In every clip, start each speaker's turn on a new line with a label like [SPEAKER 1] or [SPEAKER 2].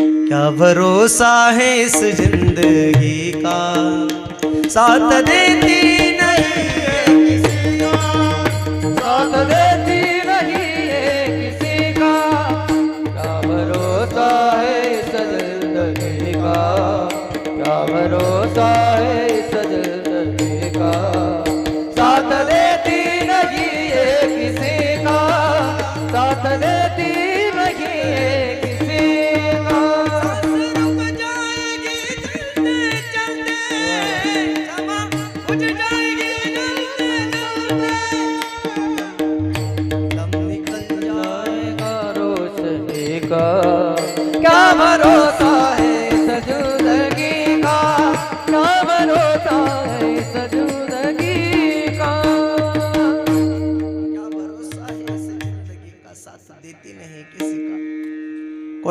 [SPEAKER 1] क्या भरोसा है इस जिंदगी का? साथ देती नहीं।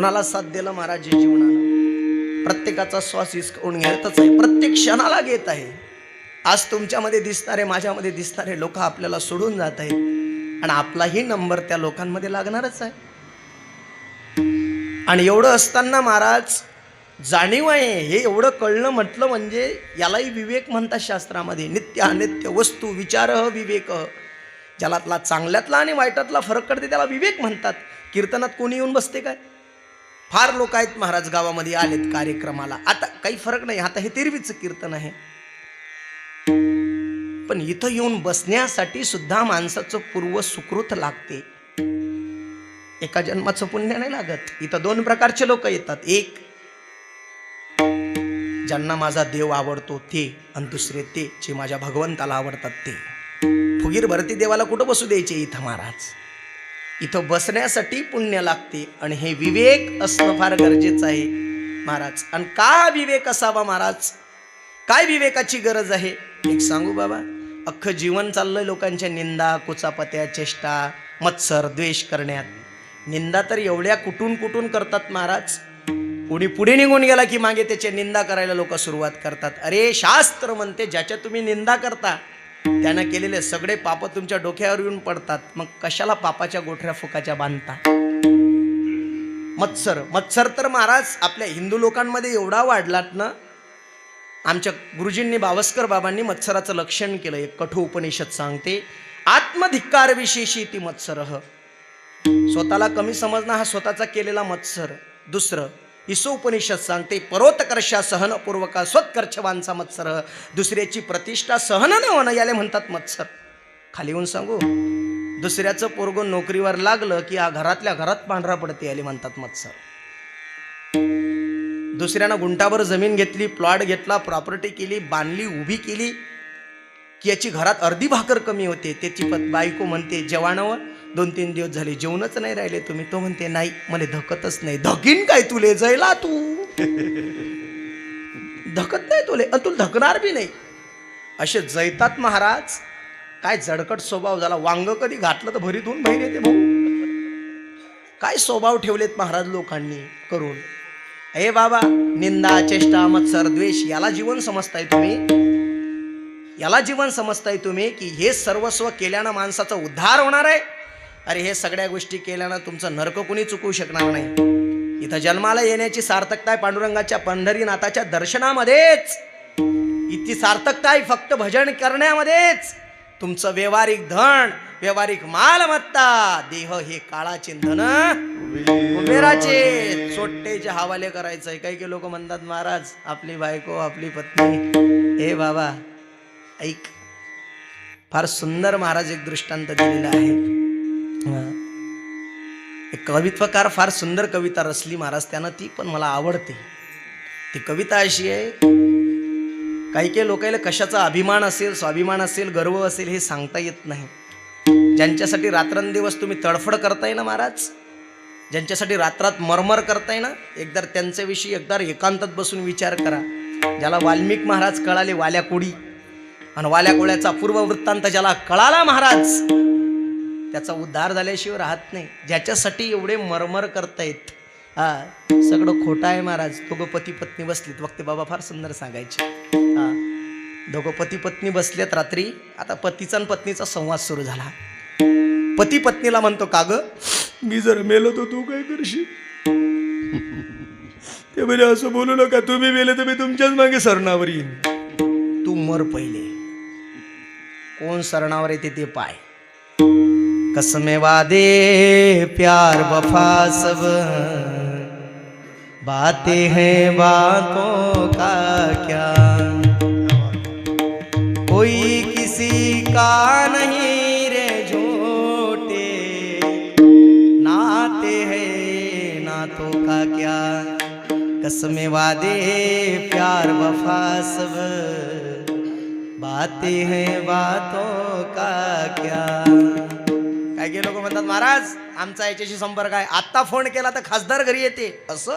[SPEAKER 1] कोणाला साथ दिला महाराज जीवनानं? प्रत्येकाचा श्वास हिसकवून घेतच आहे. प्रत्येक क्षणाला घेत आहे. आज तुमच्यामध्ये दिसणारे माझ्यामध्ये दिसणारे लोक आपल्याला सोडून जात आहेत. आणि आपलाही नंबर त्या लोकांमध्ये लागणारच आहे. आणि एवढं असताना महाराज जाणीव आहे. हे एवढं कळणं म्हटलं म्हणजे यालाही विवेक म्हणतात शास्त्रामध्ये. नित्य अनित्य वस्तू विचार विवेक. ज्यालातला चांगल्यातला आणि वाईटातला फरक करते त्याला विवेक म्हणतात. कीर्तनात कोणी येऊन बसते काय? फार लोक आहेत महाराज गावामध्ये आलेत कार्यक्रमाला. आता काही फरक नाही आता हे तेरवीचं कीर्तन आहे. पण इथं येऊन बसण्यासाठी सुद्धा माणसाचं पूर्व सुकृत लागते. एका जन्माचं पुण्य नाही लागत. इथं दोन प्रकारचे लोक येतात. एक ज्यांना माझा देव आवडतो ते आणि दुसरे ते जे माझ्या भगवंताला आवडतात ते. फुगीर भरती देवाला कुठं बसू द्यायचे इथं महाराज? इथं बसण्यासाठी पुण्य लागते आणि हे विवेक असणं फार गरजेचं आहे महाराज. आणि का विवेक असावा महाराज? काय विवेकाची गरज आहे? एक सांगू बाबा. अख्खं जीवन चाललंय लोकांच्या निंदा कुचापत्या चेष्टा मत्सर द्वेष करण्यात. निंदा तर एवढ्या कुठून कुठून करतात महाराज? कोणी पुढे निघून गेला की मागे त्याची निंदा करायला लोक सुरुवात करतात. अरे शास्त्र म्हणते ज्याच्या तुम्ही निंदा करता त्यानं केलेले सगळे पाप तुमच्या डोक्यावर येऊन पडतात. मग कशाला पापाच्या गोठऱ्या फुकाच्या बांधता? मत्सर मत्सर तर महाराज आपल्या हिंदू लोकांमध्ये एवढा वाढलात ना आमच्या गुरुजींनी बावस्कर बाबांनी मत्सराचं लक्षण केलं. एक कठो उपनिषद सांगते आत्मधिक्कार विशेषी ती मत्सर. स्वतःला कमी समजणं हा स्वतःचा केलेला मत्सर. दुसरं इसो उपनिषद सांगते परोतकर्षा सहनपूर्वका स्वत्कर्षवांचा मत्सर. दुसऱ्याची प्रतिष्ठा सहन न होणं याले म्हणतात मत्सर. खाली येऊन सांगू. दुसऱ्याचं पोरग नोकरीवर लागलं की या घरातल्या घरात पांढरा पडते याले म्हणतात मत्सर. दुसऱ्यानं गुंटावर जमीन घेतली प्लॉट घेतला प्रॉपर्टी केली बांधली उभी केली की याची घरात अर्धी भाकर कमी होते. त्याची पत बायको म्हणते जेवणावर दोन तीन दिवस झाले जेवणच नाही राहिले तुम्ही. तो म्हणते नाही मला धकतच नाही. धकीन काय तुले जयला तू? धकत नाही तुले आणि तुला धकणार बी नाही. असे जैतात महाराज काय जडकट स्वभाव झाला. वांग कधी घातलं तर भरी दोन बाहेर येते भाऊ. काय स्वभाव ठेवलेत महाराज लोकांनी करून? हे बाबा निंदा चेष्टा मत्सर द्वेष याला जीवन समजताय तुम्ही? याला जीवन समजताय तुम्ही की हे सर्वस्व केल्यानं माणसाचा उद्धार होणार आहे? अरे हे सगळ्या गोष्टी केल्यानं तुमचं नरक कुणी चुकवू शकणार नाही. इथं जन्माला येण्याची सार्थकता आहे पांडुरंगाच्या पंढरीनाथाच्या दर्शनामध्येच. इतकी सार्थकता आहे फक्त भजन करण्यामध्येच. तुमचं व्यवहारिक धन व्यवहारिक मालमत्ता देह हे काळाचे धन उमेराचे चोट्टेचे हवाले करायचंय. काही काही लोक म्हणतात महाराज आपली बायको आपली पत्नी. हे बाबा ऐक. फार सुंदर महाराज एक दृष्टांत दिलेला आहे. एक कवित्वकार फार सुंदर कविता रचली महाराज त्यानं ती पण मला आवडते. ती कविता अशी आहे काही काही लोकांना कशाचा अभिमान असेल स्वाभिमान असेल गर्व असेल हे सांगता येत नाही. ज्यांच्यासाठी रात्रंदिवस तुम्ही तडफड करताय ना महाराज ज्यांच्यासाठी रात्रात मरमर करताय ना एकदा त्यांच्याविषयी एकदा एकांतात बसून विचार करा. ज्याला वाल्मिक महाराज कळाले वाल्या कोडी आणि वाल्या कोळ्याचा पूर्व वृत्तांत ज्याला कळाला महाराज त्याचा उद्धार झाल्याशिवाय राहत नाही. ज्याच्यासाठी एवढे मरमर करतायत. हा सगळं खोटं आहे महाराज. दोघं पती पत्नी बसलीत. वक्ते बाबा फार सुंदर सांगायचे. हा दोघं पती पत्नी बसलेत रात्री. आता पतीचा आणि पत्नीचा संवाद सुरू झाला. पती पत्नीला म्हणतो का ग? मी जर मेलो तर तू काय करशील? ते म्हणजे असं बोलू नका. तुम्ही मेले तर मी तुमच्याच मागे सरणावर येईन. तू मर पहिले. कोण सरणावर येते ते पाय. कसमे वादे, प्यार वफा सब। बातें हैं बातों का क्या कोई किसी का नहीं रे झूठे। नाते हैं नातों का क्या कसमे वादे, प्यार वफा सब। बातें हैं बातों का क्या काय लोक म्हणतात महाराज आमचा याच्याशी संपर्क आहे. आत्ता फोन केला तर खासदार घरी येते. असं?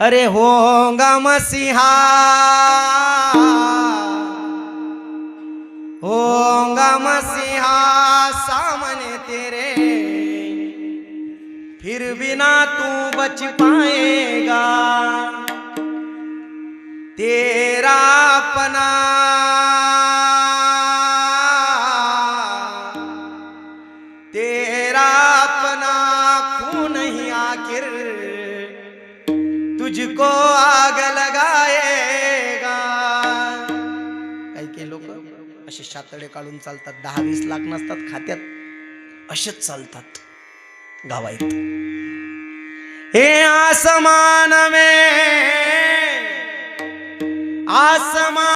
[SPEAKER 1] अरे हो गम सिंहा हो गम सिंहा सामने तेरे. फिर बिना तू बच पाएगा. तेरा अपना तेरा अपना खून ही आखिर। तुझको आग लगाएगा। काही काही लोक असे शातडे काढून चालतात. दहा वीस लाख नसतात खात्यात. असेच चालतात गावात. हे आसमान में आसमान